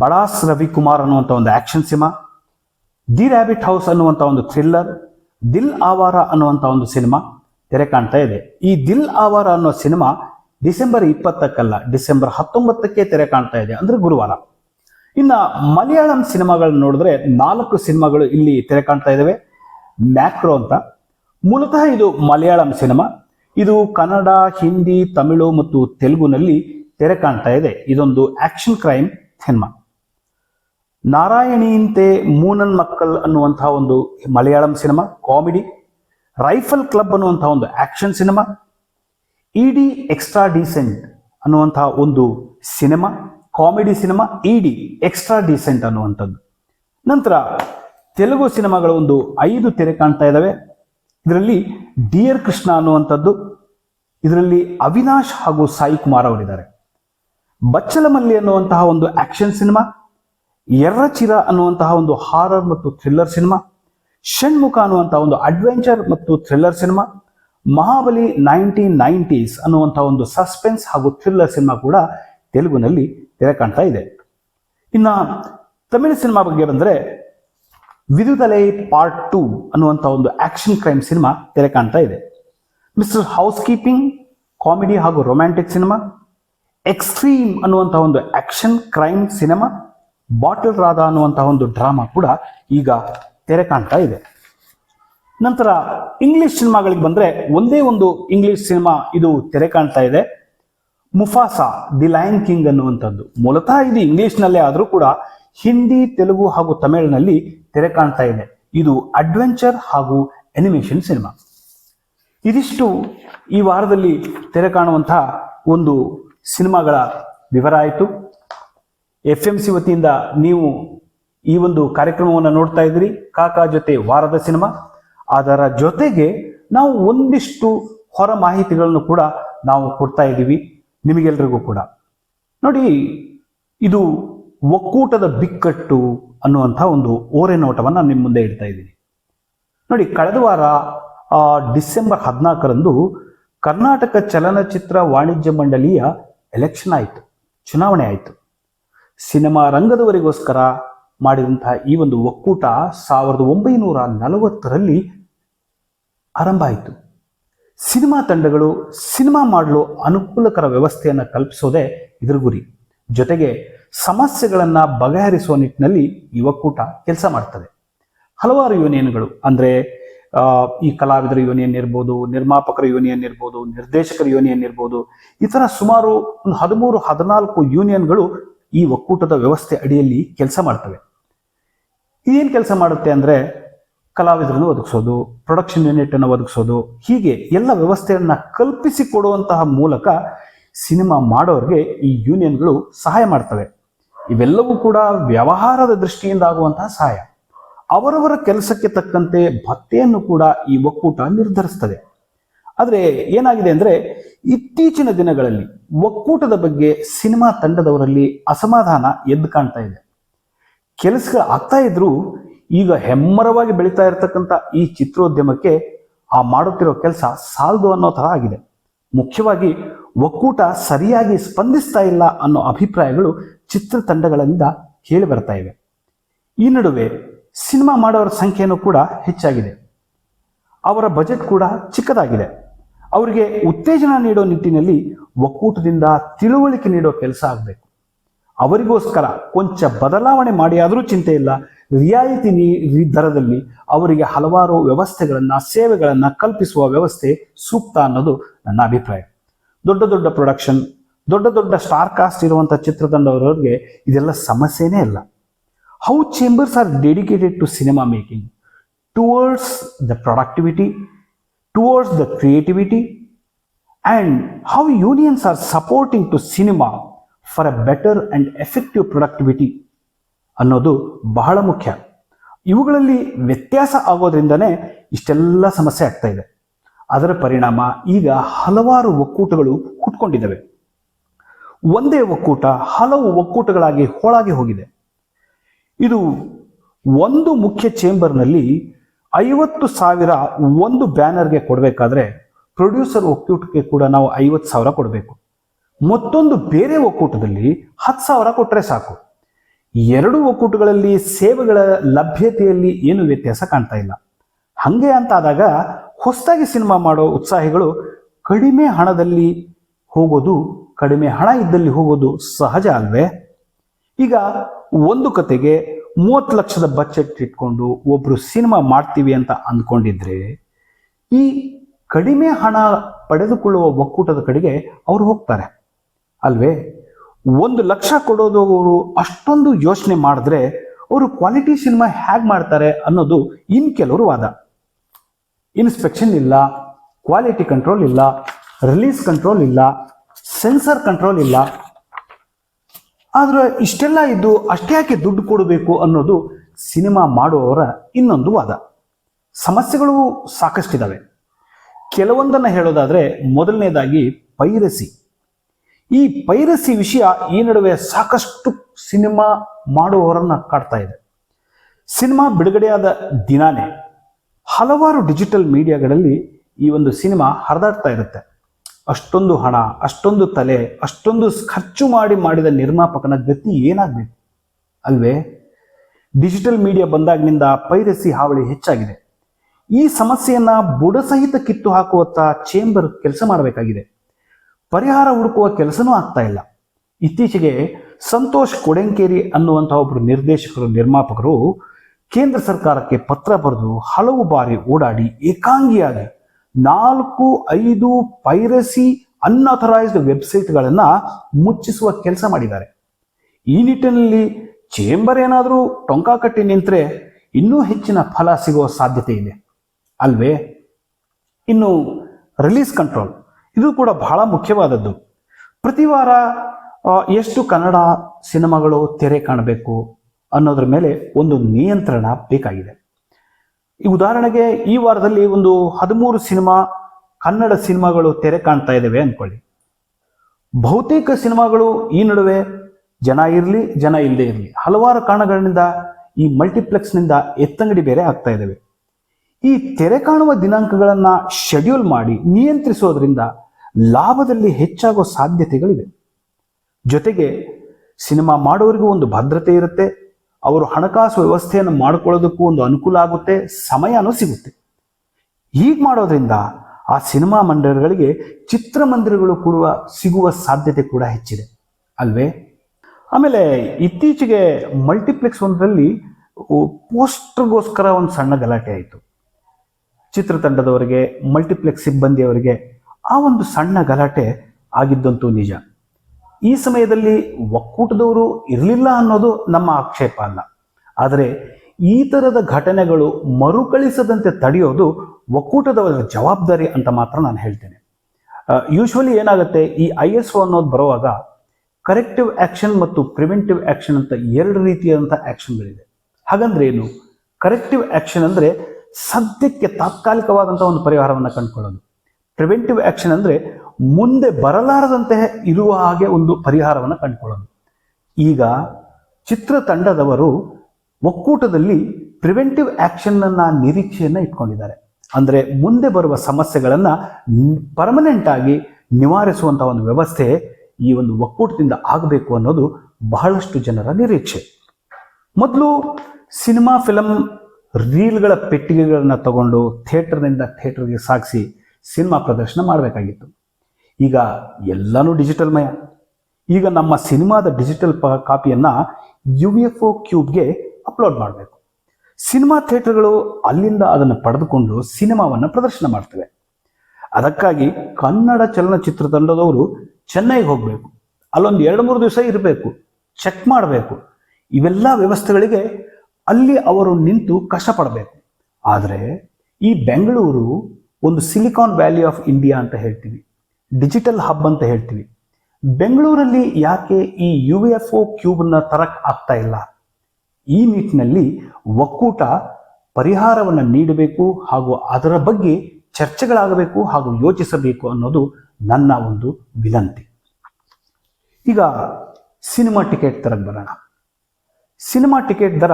ಬಡಾಸ್ ರವಿಕುಮಾರ್ ಅನ್ನುವಂಥ ಒಂದು action cinema. The rabbit house ಅನ್ನುವಂಥ ಒಂದು ಥ್ರಿಲ್ಲರ್ ದಿಲ್ ಆವಾರ ಅನ್ನುವಂಥ ಒಂದು ಸಿನಿಮಾ. ತೆರೆ ಕಾಣ್ತಾ ಇದೆ. ಈ ದಿಲ್ ಆವಾರ ಅನ್ನೋ ಸಿನಿಮಾ ಡಿಸೆಂಬರ್ ಇಪ್ಪತ್ತಕ್ಕಲ್ಲ, ಡಿಸೆಂಬರ್ ಹತ್ತೊಂಬತ್ತಕ್ಕೆ ತೆರೆ ಕಾಣ್ತಾ ಇದೆ ಅಂದ್ರೆ ಗುರುವಾರ. ಇನ್ನ ಮಲಯಾಳಂ ಸಿನಿಮಾಗಳನ್ನ ನೋಡಿದ್ರೆ ನಾಲ್ಕು ಸಿನಿಮಾಗಳು ಇಲ್ಲಿ ತೆರೆ ಕಾಣ್ತಾ ಇದ್ದಾವೆ ಮ್ಯಾಕ್ರೋ ಅಂತ. ಮೂಲತಃ ಇದು ಮಲಯಾಳಂ ಸಿನಿಮಾ. ಇದು ಕನ್ನಡ, ಹಿಂದಿ, ತಮಿಳು ಮತ್ತು ತೆಲುಗುನಲ್ಲಿ ತೆರೆ ಕಾಣ್ತಾ ಇದೆ. ಇದೊಂದು ಆಕ್ಷನ್ ಕ್ರೈಮ್ ಸಿನಿಮಾ. ನಾರಾಯಣಿಯಂತೆ ಮೂನನ್ ಮಕ್ಕಲ್ ಅನ್ನುವಂತಹ ಒಂದು Malayalam cinema, comedy. Rifle club ಅನ್ನುವಂತಹ ಒಂದು action cinema, ED extra decent ಅನ್ನುವಂತಹ ಒಂದು cinema, comedy cinema, ED extra decent ಅನ್ನುವಂಥದ್ದು. ನಂತರ ತೆಲುಗು ಸಿನಿಮಾಗಳ ಒಂದು ಐದು ತೆರೆ ಕಾಣ್ತಾ ಇದ್ದಾವೆ ಇದರಲ್ಲಿ ಡಿಯರ್ ಕೃಷ್ಣ ಅನ್ನುವಂಥದ್ದು, ಇದರಲ್ಲಿ ಅವಿನಾಶ್ ಹಾಗೂ ಸಾಯಿ ಕುಮಾರ್ ಅವರಿದ್ದಾರೆ. ಬಚ್ಚಲಮಲ್ಲಿ ಅನ್ನುವಂತಹ ಒಂದು ಆಕ್ಷನ್ ಸಿನಿಮಾ, ಎರ್ರಚಿರ ಅನ್ನುವಂತಹ ಒಂದು ಹಾರರ್ ಮತ್ತು ಥ್ರಿಲ್ಲರ್ ಸಿನಿಮಾ ಷಣ್ಮುಖ ಅನ್ನುವಂಥ ಒಂದು ಅಡ್ವೆಂಚರ್ ಮತ್ತು thriller cinema Mahabali nineteen nineties ಅನ್ನುವಂಥ ಒಂದು ಸಸ್ಪೆನ್ಸ್ ಹಾಗೂ ಥ್ರಿಲ್ಲರ್ ಸಿನಿಮಾ ಕೂಡ ತೆಲುಗುನಲ್ಲಿ ತೆರೆ ಕಾಣ್ತಾ ಇದೆ. ಇನ್ನ ತಮಿಳು ಸಿನಿಮಾ ಬಗ್ಗೆ ಬಂದರೆ ವಿದುದಲೈ ಪಾರ್ಟ್ ಟೂ ಅನ್ನುವಂಥ ಒಂದು ಆಕ್ಷನ್ ಕ್ರೈಮ್ ಸಿನಿಮಾ ತೆರೆ ಕಾಣ್ತಾ ಇದೆ. ಮಿಸ್ಟರ್ ಹೌಸ್ ಕೀಪಿಂಗ್ ಕಾಮಿಡಿ ಹಾಗೂ ರೊಮ್ಯಾಂಟಿಕ್ ಸಿನಿಮಾ ಎಕ್ಸ್ಟ್ರೀಮ್ ಅನ್ನುವಂಥ ಒಂದು action crime cinema bottle Radha ಅನ್ನುವಂಥ ಒಂದು ಡ್ರಾಮಾ ಕೂಡ ಈಗ ತೆರೆ ಕಾಣ್ತಾ ಇದೆ. ನಂತರ ಇಂಗ್ಲಿಷ್ ಸಿನಿಮಾಗಳಿಗೆ ಬಂದರೆ ಒಂದೇ ಒಂದು ಇಂಗ್ಲಿಷ್ ಸಿನಿಮಾ ಇದು ತೆರೆ ಕಾಣ್ತಾ ಇದೆ. ಮುಫಾಸಾ ದಿ ಲಯನ್ ಕಿಂಗ್ ಅನ್ನುವಂಥದ್ದು. ಮೂಲತಃ ಇದು ಇಂಗ್ಲಿಷ್ನಲ್ಲೇ ಆದರೂ ಕೂಡ ಹಿಂದಿ, ತೆಲುಗು ಹಾಗೂ ತಮಿಳಿನಲ್ಲಿ ತೆರೆ ಕಾಣ್ತಾ ಇದೆ. ಇದು ಅಡ್ವೆಂಚರ್ ಹಾಗೂ ಅನಿಮೇಷನ್ ಸಿನಿಮಾ. ಇದಿಷ್ಟು ಈ ವಾರದಲ್ಲಿ ತೆರೆ ಕಾಣುವಂತಹ ಒಂದು ಸಿನಿಮಾಗಳ ವಿವರ ಆಯಿತು. ಎಫ್ ಎಂ ಸಿ ವತಿಯಿಂದ ನೀವು ಈ ಒಂದು ಕಾರ್ಯಕ್ರಮವನ್ನು ನೋಡ್ತಾ ಇದ್ರಿ ಕಾಕಾ ಜೊತೆ ವಾರದ ಸಿನಿಮಾ. ಅದರ ಜೊತೆಗೆ ನಾವು ಒಂದಿಷ್ಟು ಹೊರ ಮಾಹಿತಿಗಳನ್ನು ಕೂಡ ನಾವು ಕೊಡ್ತಾ ಇದ್ದೀವಿ. ನಿಮಗೆಲ್ರಿಗೂ ಕೂಡ. ನೋಡಿ, ಇದು ಒಕ್ಕೂಟದ ಬಿಕ್ಕಟ್ಟು ಅನ್ನುವಂಥ ಒಂದು ಓರೆ ನೋಟವನ್ನು ನಿಮ್ಮ ಮುಂದೆ ಇಡ್ತಾ ಇದ್ದೀನಿ. ನೋಡಿ, ಕಳೆದ ವಾರ ಡಿಸೆಂಬರ್ ಹದಿನಾಲ್ಕರಂದು ಕರ್ನಾಟಕ ಚಲನಚಿತ್ರ ವಾಣಿಜ್ಯ ಮಂಡಳಿಯ ಎಲೆಕ್ಷನ್ ಆಯಿತು, ಚುನಾವಣೆ ಆಯಿತು. ಸಿನಿಮಾ ರಂಗದವರಿಗೋಸ್ಕರ ಮಾಡಿದಂತಹ ಈ ಒಂದು ಒಕ್ಕೂಟ ಸಾವಿರದ ಒಂಬೈನೂರ ನಲವತ್ತರಲ್ಲಿ ಆರಂಭ ಆಯಿತು. ಸಿನಿಮಾ ತಂಡಗಳು ಸಿನಿಮಾ ಮಾಡಲು ಅನುಕೂಲಕರ ವ್ಯವಸ್ಥೆಯನ್ನು ಕಲ್ಪಿಸೋದೇ ಇದರ ಗುರಿ. ಜೊತೆಗೆ ಸಮಸ್ಯೆಗಳನ್ನು ಬಗೆಹರಿಸುವ ನಿಟ್ಟಿನಲ್ಲಿ ಈ ಒಕ್ಕೂಟ ಕೆಲಸ ಮಾಡ್ತದೆ. ಹಲವಾರು ಯೂನಿಯನ್ಗಳು ಅಂದರೆ ಈ ಕಲಾವಿದರ ಯೂನಿಯನ್ ಇರ್ಬೋದು, ನಿರ್ಮಾಪಕರ ಯೂನಿಯನ್ ಇರ್ಬೋದು, ನಿರ್ದೇಶಕರ ಯೂನಿಯನ್ ಇರ್ಬೋದು, ಈ ಥರ ಸುಮಾರು ಒಂದು ಹದಿಮೂರು, ಹದಿನಾಲ್ಕು ಯೂನಿಯನ್ಗಳು ಈ ಒಕ್ಕೂಟದ ವ್ಯವಸ್ಥೆ ಅಡಿಯಲ್ಲಿ ಕೆಲಸ ಮಾಡ್ತವೆ. ಇದೇನು ಕೆಲಸ ಮಾಡುತ್ತೆ ಅಂದರೆ ಕಲಾವಿದರನ್ನು ಒದಗಿಸೋದು ಪ್ರೊಡಕ್ಷನ್ ಯೂನಿಟನ್ನು ಒದಗಿಸೋದು, ಹೀಗೆ ಎಲ್ಲ ವ್ಯವಸ್ಥೆಯನ್ನು ಕಲ್ಪಿಸಿಕೊಡುವಂತಹ ಮೂಲಕ ಸಿನಿಮಾ ಮಾಡೋರಿಗೆ ಈ ಯೂನಿಯನ್ಗಳು ಸಹಾಯ ಮಾಡ್ತವೆ. ಇವೆಲ್ಲವೂ ಕೂಡ ವ್ಯವಹಾರದ ದೃಷ್ಟಿಯಿಂದ ಆಗುವಂತಹ ಸಹಾಯ. ಅವರವರ ಕೆಲಸಕ್ಕೆ ತಕ್ಕಂತೆ ಭತ್ತೆಯನ್ನು ಕೂಡ ಈ ಒಕ್ಕೂಟ ನಿರ್ಧರಿಸ್ತದೆ. ಆದರೆ ಏನಾಗಿದೆ ಅಂದರೆ ಇತ್ತೀಚಿನ ದಿನಗಳಲ್ಲಿ ಒಕ್ಕೂಟದ ಬಗ್ಗೆ ಸಿನಿಮಾ ತಂಡದವರಲ್ಲಿ ಅಸಮಾಧಾನ ಎದ್ದು ಕಾಣ್ತಾ ಇದೆ. ಕೆಲಸಗಳು ಆಗ್ತಾ ಇದ್ರು ಈಗ ಹೆಮ್ಮರವಾಗಿ ಬೆಳೀತಾ ಇರತಕ್ಕಂಥ ಈ ಚಿತ್ರೋದ್ಯಮಕ್ಕೆ ಆ ಮಾಡುತ್ತಿರೋ ಕೆಲಸ ಸಾಲದು ಅನ್ನೋ ಥರ ಆಗಿದೆ. ಮುಖ್ಯವಾಗಿ ಒಕ್ಕೂಟ ಸರಿಯಾಗಿ ಸ್ಪಂದಿಸ್ತಾ ಇಲ್ಲ ಅನ್ನೋ ಅಭಿಪ್ರಾಯಗಳು ಚಿತ್ರತಂಡಗಳಿಂದ ಕೇಳಿ ಬರ್ತಾ ಇವೆ. ಈ ನಡುವೆ ಸಿನಿಮಾ ಮಾಡೋರ ಸಂಖ್ಯೆಯೂ ಕೂಡ ಹೆಚ್ಚಾಗಿದೆ. ಅವರ ಬಜೆಟ್ ಕೂಡ ಚಿಕ್ಕದಾಗಿದೆ. ಅವರಿಗೆ ಉತ್ತೇಜನ ನೀಡೋ ನಿಟ್ಟಿನಲ್ಲಿ ಒಕ್ಕೂಟದಿಂದ ತಿಳುವಳಿಕೆ ನೀಡೋ ಕೆಲಸ ಆಗಬೇಕು. ಅವರಿಗೋಸ್ಕರ ಕೊಂಚ ಬದಲಾವಣೆ ಮಾಡಿ ಆದರೂ ಚಿಂತೆ ಇಲ್ಲ. ರಿಯಾಯಿತಿ ದರದಲ್ಲಿ ಅವರಿಗೆ ಹಲವಾರು ವ್ಯವಸ್ಥೆಗಳನ್ನು, ಸೇವೆಗಳನ್ನು ಕಲ್ಪಿಸುವ ವ್ಯವಸ್ಥೆ ಸೂಕ್ತ ಅನ್ನೋದು ನನ್ನ ಅಭಿಪ್ರಾಯ. ದೊಡ್ಡ ದೊಡ್ಡ ಪ್ರೊಡಕ್ಷನ್, ದೊಡ್ಡ ದೊಡ್ಡ ಸ್ಟಾರ್ ಕಾಸ್ಟ್ ಇರುವಂಥ ಚಿತ್ರತಂಡವರವರಿಗೆ ಇದೆಲ್ಲ ಸಮಸ್ಯೆನೇ ಇಲ್ಲ. How chambers are dedicated to cinema making? Towards the productivity, towards the creativity and how unions are supporting to cinema for a better and effective productivity ಅನ್ನೋದು ಬಹಳ ಮುಖ್ಯ. ಇವುಗಳಲ್ಲಿ ವ್ಯತ್ಯಾಸ ಆಗೋದ್ರಿಂದನೇ ಇಷ್ಟೆಲ್ಲ ಸಮಸ್ಯೆ ಆಗ್ತಾ ಇದೆ. ಅದರ ಪರಿಣಾಮ ಈಗ ಹಲವಾರು ಒಕ್ಕೂಟಗಳು ಹುಟ್ಕೊಂಡಿದ್ದಾವೆ ಒಂದೇ ಒಕ್ಕೂಟ ಹಲವು ಒಕ್ಕೂಟಗಳಾಗಿ ಹೋಳಾಗಿ ಹೋಗಿದೆ. ಇದು ಒಂದು ಮುಖ್ಯ ಚೇಂಬರ್ನಲ್ಲಿ ಐವತ್ತು ಸಾವಿರ ಒಂದು ಬ್ಯಾನರ್ಗೆ ಕೊಡಬೇಕಾದ್ರೆ ಪ್ರೊಡ್ಯೂಸರ್ ಒಕ್ಕೂಟಕ್ಕೆ ಕೂಡ ನಾವು ಐವತ್ತು ಸಾವಿರ ಕೊಡಬೇಕು. ಮತ್ತೊಂದು ಬೇರೆ ಒಕ್ಕೂಟದಲ್ಲಿ ಹತ್ತು ಸಾವಿರ ಕೊಟ್ಟರೆ ಸಾಕು. ಎರಡು ಒಕ್ಕೂಟಗಳಲ್ಲಿ ಸೇವೆಗಳ ಲಭ್ಯತೆಯಲ್ಲಿ ಏನು ವ್ಯತ್ಯಾಸ ಕಾಣ್ತಾ ಇಲ್ಲ. ಹಾಗೆ ಅಂತ ಆದಾಗ ಹೊಸದಾಗಿ ಸಿನಿಮಾ ಮಾಡೋ ಉತ್ಸಾಹಿಗಳು ಕಡಿಮೆ ಹಣದಲ್ಲಿ ಹೋಗೋದು, ಕಡಿಮೆ ಹಣ ಇದ್ದಲ್ಲಿ ಹೋಗೋದು ಸಹಜ ಅಲ್ವೇ? ಈಗ ಒಂದು ಕತೆಗೆ ಮೂವತ್ತು ಲಕ್ಷದ ಬಜೆಟ್ ಇಟ್ಕೊಂಡು ಒಬ್ರು ಸಿನಿಮಾ ಮಾಡ್ತೀವಿ ಅಂತ ಅಂದ್ಕೊಂಡಿದ್ರೆ, ಈ ಕಡಿಮೆ ಹಣ ಪಡೆದುಕೊಳ್ಳುವ ಒಕ್ಕೂಟದ ಕಡೆಗೆ ಅವರು ಹೋಗ್ತಾರೆ. ಅಲ್ವೇ? ಒಂದು ಲಕ್ಷ ಕೊಡೋದು ಅವರು ಅಷ್ಟೊಂದು ಯೋಚನೆ ಮಾಡಿದ್ರೆ ಅವರು ಕ್ವಾಲಿಟಿ ಸಿನಿಮಾ ಹೇಗೆ ಮಾಡ್ತಾರೆ ಅನ್ನೋದು ಇನ್ ಕೆಲವರು ವಾದ. ಇನ್ಸ್ಪೆಕ್ಷನ್ ಇಲ್ಲ ಕ್ವಾಲಿಟಿ ಕಂಟ್ರೋಲ್ ಇಲ್ಲ ರಿಲೀಸ್ ಕಂಟ್ರೋಲ್ ಇಲ್ಲ ಸೆನ್ಸರ್ ಕಂಟ್ರೋಲ್ ಇಲ್ಲ. ಆದ್ರೆ ಇಷ್ಟೆಲ್ಲ ಇದ್ದು ಅಷ್ಟೇ ಯಾಕೆ ದುಡ್ಡು ಕೊಡಬೇಕು ಅನ್ನೋದು ಸಿನಿಮಾ ಮಾಡುವವರ ಇನ್ನೊಂದು ವಾದ. ಸಮಸ್ಯೆಗಳು ಸಾಕಷ್ಟಿದ್ದಾವೆ ಕೆಲವೊಂದನ್ನು ಹೇಳೋದಾದ್ರೆ ಮೊದಲನೇದಾಗಿ ಪೈರಸಿ ಈ ಪೈರಸಿ ವಿಷಯ ಈ ನಡುವೆ ಸಾಕಷ್ಟು ಸಿನಿಮಾ ಮಾಡುವವರನ್ನ ಕಾಡ್ತಾ ಇದೆ. ಸಿನಿಮಾ ಬಿಡುಗಡೆಯಾದ ದಿನಾನೇ ಹಲವಾರು ಡಿಜಿಟಲ್ ಮೀಡಿಯಾಗಳಲ್ಲಿ ಈ ಒಂದು ಸಿನಿಮಾ ಹರಿದಾಡ್ತಾ ಇರುತ್ತೆ. ಅಷ್ಟೊಂದು ಹಣ, ಅಷ್ಟೊಂದು ತಲೆ, ಅಷ್ಟೊಂದು ಖರ್ಚು ಮಾಡಿ ಮಾಡಿದ ನಿರ್ಮಾಪಕನ ಗತಿ ಏನಾಗಬೇಕು? ಅಲ್ವೇ? ಡಿಜಿಟಲ್ ಮೀಡಿಯಾ ಬಂದಾಗಿನಿಂದ ಪೈರಸಿ ಹಾವಳಿ ಹೆಚ್ಚಾಗಿದೆ. ಈ ಸಮಸ್ಯೆಯನ್ನ ಬುಡಸಹಿತ ಕಿತ್ತು ಹಾಕುವತ್ತ ಚೇಂಬರ್ ಕೆಲಸ ಮಾಡಬೇಕಾಗಿದೆ. ಪರಿಹಾರ ಹುಡುಕುವ ಕೆಲಸನೂ ಆಗ್ತಾ ಇಲ್ಲ. ಇತ್ತೀಚೆಗೆ ಸಂತೋಷ್ ಕೊಡೆಂಕೇರಿ ಅನ್ನುವಂತಹ ಒಬ್ಬರು ನಿರ್ದೇಶಕರು, ನಿರ್ಮಾಪಕರು ಕೇಂದ್ರ ಸರ್ಕಾರಕ್ಕೆ ಪತ್ರ ಬರೆದು ಹಲವು ಬಾರಿ ಓಡಾಡಿ ಏಕಾಂಗಿಯಾಗಿ ನಾಲ್ಕು ಐದು ಪೈರಸಿ ಅನ್ಅಥರೈಸ್ಡ್ ವೆಬ್ಸೈಟ್ಗಳನ್ನು ಮುಚ್ಚಿಸುವ ಕೆಲಸ ಮಾಡಿದ್ದಾರೆ. ಈ ನಿಟ್ಟಿನಲ್ಲಿ ಚೇಂಬರ್ ಏನಾದರೂ ಟೊಂಕ ಕಟ್ಟಿ ನಿಂತರೆ ಇನ್ನೂ ಹೆಚ್ಚಿನ ಫಲ ಸಿಗುವ ಸಾಧ್ಯತೆ ಇದೆ. ಅಲ್ವೇ? ಇನ್ನು ರಿಲೀಸ್ ಕಂಟ್ರೋಲ್ ಇದು ಕೂಡ ಬಹಳ ಮುಖ್ಯವಾದದ್ದು. ಪ್ರತಿ ವಾರ ಎಷ್ಟು ಕನ್ನಡ ಸಿನಿಮಾಗಳು ತೆರೆ ಕಾಣಬೇಕು ಅನ್ನೋದ್ರ ಮೇಲೆ ಒಂದು ನಿಯಂತ್ರಣ ಬೇಕಾಗಿದೆ. ಈ ಉದಾಹರಣೆಗೆ ಈ ವಾರದಲ್ಲಿ ಒಂದು ಹದಿಮೂರು ಸಿನಿಮಾ ಕನ್ನಡ ಸಿನಿಮಾಗಳು ತೆರೆ ಕಾಣ್ತಾ ಇದ್ದಾವೆ ಅನ್ಕೊಳ್ಳಿ. ಬಹುತೇಕ ಸಿನಿಮಾಗಳು ಈ ನಡುವೆ ಜನ ಇರಲಿ, ಜನ ಇಲ್ಲದೆ ಇರಲಿ, ಹಲವಾರು ಕಾರಣಗಳಿಂದ ಈ ಮಲ್ಟಿಪ್ಲೆಕ್ಸ್ನಿಂದ ಎತ್ತಂಗಡಿ ಬೇರೆ ಆಗ್ತಾ ಇದ್ದಾವೆ ಈ ತೆರೆ ಕಾಣುವ ದಿನಾಂಕಗಳನ್ನು ಶೆಡ್ಯೂಲ್ ಮಾಡಿ ನಿಯಂತ್ರಿಸೋದ್ರಿಂದ ಲಾಭದಲ್ಲಿ ಹೆಚ್ಚಾಗೋ ಸಾಧ್ಯತೆಗಳಿವೆ. ಜೊತೆಗೆ ಸಿನಿಮಾ ಮಾಡೋರಿಗೂ ಒಂದು ಭದ್ರತೆ ಇರುತ್ತೆ, ಅವರು ಹಣಕಾಸು ವ್ಯವಸ್ಥೆಯನ್ನು ಮಾಡಿಕೊಳ್ಳೋದಕ್ಕೂ ಒಂದು ಅನುಕೂಲ ಆಗುತ್ತೆ ಸಮಯನೂ ಸಿಗುತ್ತೆ. ಹೀಗೆ ಮಾಡೋದ್ರಿಂದ ಆ ಸಿನಿಮಾ ಮಂದಿರಗಳಿಗೆ ಚಿತ್ರಮಂದಿರಗಳು ಕೂಡ ಸಿಗುವ ಸಾಧ್ಯತೆ ಕೂಡ ಹೆಚ್ಚಿದೆ, ಅಲ್ವೇ? ಆಮೇಲೆ ಇತ್ತೀಚೆಗೆ ಮಲ್ಟಿಪ್ಲೆಕ್ಸ್ ಒಂದರಲ್ಲಿ ಪೋಸ್ಟರ್ಗೋಸ್ಕರ ಒಂದು ಸಣ್ಣ ಗಲಾಟೆ ಆಯಿತು. ಚಿತ್ರತಂಡದವರಿಗೆ, ಮಲ್ಟಿಪ್ಲೆಕ್ಸ್ ಸಿಬ್ಬಂದಿಯವರಿಗೆ ಆ ಒಂದು ಸಣ್ಣ ಗಲಾಟೆ ಆಗಿದ್ದಂತೂ ನಿಜ. ಈ ಸಮಯದಲ್ಲಿ ಒಕ್ಕೂಟದವರು ಇರಲಿಲ್ಲ ಅನ್ನೋದು ನಮ್ಮ ಆಕ್ಷೇಪ ಅಲ್ಲ. ಆದರೆ ಈ ಥರದ ಘಟನೆಗಳು ಮರುಕಳಿಸದಂತೆ ತಡೆಯೋದು ಒಕ್ಕೂಟದವರ ಜವಾಬ್ದಾರಿ ಅಂತ ಮಾತ್ರ ನಾನು ಹೇಳ್ತೇನೆ. ಯೂಶ್ವಲಿ ಏನಾಗುತ್ತೆ, ಈ ಐ ಎಸ್ ಒ ಅನ್ನೋದು ಬರುವಾಗ ಕರೆಕ್ಟಿವ್ ಆ್ಯಕ್ಷನ್ ಮತ್ತು ಪ್ರಿವೆಂಟಿವ್ ಆ್ಯಕ್ಷನ್ ಅಂತ ಎರಡು ರೀತಿಯಾದಂಥ ಆ್ಯಕ್ಷನ್ಗಳಿದೆ ಹಾಗಂದ್ರೆ ಏನು? ಕರೆಕ್ಟಿವ್ ಆ್ಯಕ್ಷನ್ ಅಂದರೆ ಸದ್ಯಕ್ಕೆ ತಾತ್ಕಾಲಿಕವಾದಂಥ ಒಂದು ಪರಿಹಾರವನ್ನು ಕಂಡುಕೊಳ್ಳೋದು. ಪ್ರಿವೆಂಟಿವ್ ಆ್ಯಕ್ಷನ್ ಅಂದರೆ ಮುಂದೆ ಬರಲಾರದಂತೆ ಇರುವ ಹಾಗೆ ಒಂದು ಪರಿಹಾರವನ್ನು ಕಂಡುಕೊಳ್ಳೋದು. ಈಗ ಚಿತ್ರತಂಡದವರು ಒಕ್ಕೂಟದಲ್ಲಿ ಪ್ರಿವೆಂಟಿವ್ ಆ್ಯಕ್ಷನ್ನ ನಿರೀಕ್ಷೆಯನ್ನು ಇಟ್ಕೊಂಡಿದ್ದಾರೆ. ಅಂದರೆ ಮುಂದೆ ಬರುವ ಸಮಸ್ಯೆಗಳನ್ನು ಪರ್ಮನೆಂಟ್ ಆಗಿ ನಿವಾರಿಸುವಂಥ ಒಂದು ವ್ಯವಸ್ಥೆ ಈ ಒಂದು ಒಕ್ಕೂಟದಿಂದ ಆಗಬೇಕು ಅನ್ನೋದು ಬಹಳಷ್ಟು ಜನರ ನಿರೀಕ್ಷೆ. ಮೊದಲು ಸಿನಿಮಾ ಫಿಲಂ ರೀಲ್ಗಳ ಪೆಟ್ಟಿಗೆಗಳನ್ನು ತಗೊಂಡು ಥಿಯೇಟರ್ನಿಂದ ಥಿಯೇಟರ್ಗೆ ಸಾಗಿಸಿ ಸಿನಿಮಾ ಪ್ರದರ್ಶನ ಮಾಡಬೇಕಾಗಿತ್ತು. ಈಗ ಎಲ್ಲನೂ ಡಿಜಿಟಲ್ ಮಯ. ಈಗ ನಮ್ಮ ಸಿನಿಮಾದ ಡಿಜಿಟಲ್ ಪ ಕಾಪಿಯನ್ನು ಯು ಎಫ್ ಒ ಕ್ಯೂಬ್ಗೆ ಅಪ್ಲೋಡ್ ಮಾಡಬೇಕು. ಸಿನಿಮಾ ಥಿಯೇಟರ್ಗಳು ಅಲ್ಲಿಂದ ಅದನ್ನು ಪಡೆದುಕೊಂಡು ಸಿನಿಮಾವನ್ನು ಪ್ರದರ್ಶನ ಮಾಡ್ತವೆ. ಅದಕ್ಕಾಗಿ ಕನ್ನಡ ಚಲನಚಿತ್ರ ತಂಡದವರು ಚೆನ್ನೈಗೆ ಹೋಗಬೇಕು. ಅಲ್ಲೊಂದು ಎರಡು ಮೂರು ದಿವಸ ಇರಬೇಕು. ಚೆಕ್ ಮಾಡಬೇಕು. ಇವೆಲ್ಲ ವ್ಯವಸ್ಥೆಗಳಿಗೆ ಅಲ್ಲಿ ಅವರು ನಿಂತು ಕಷ್ಟಪಡಬೇಕು ಆದರೆ ಈ ಬೆಂಗಳೂರು ಒಂದು ಸಿಲಿಕಾನ್ ವ್ಯಾಲಿ ಆಫ್ ಇಂಡಿಯಾ ಅಂತ ಹೇಳ್ತೀವಿ. ಡಿಜಿಟಲ್ ಹಬ್ ಅಂತ ಹೇಳ್ತೀವಿ. ಬೆಂಗಳೂರಲ್ಲಿ ಯಾಕೆ ಈ ಯು ಎಫ್ ಒ ಕ್ಯೂಬ್ನ ತರಕ್ ಆಗ್ತಾ ಇಲ್ಲ? ಈ ನಿಟ್ಟಿನಲ್ಲಿ ಒಕ್ಕೂಟ ಪರಿಹಾರವನ್ನು ನೀಡಬೇಕು ಹಾಗೂ ಅದರ ಬಗ್ಗೆ ಚರ್ಚೆಗಳಾಗಬೇಕು ಹಾಗೂ ಯೋಚಿಸಬೇಕು ಅನ್ನೋದು ನನ್ನ ಒಂದು ವಿನಂತಿ. ಈಗ ಸಿನಿಮಾ ಟಿಕೆಟ್ ತರಕ್ಕೆ ಬರೋಣ. ಸಿನಿಮಾ ಟಿಕೆಟ್ ದರ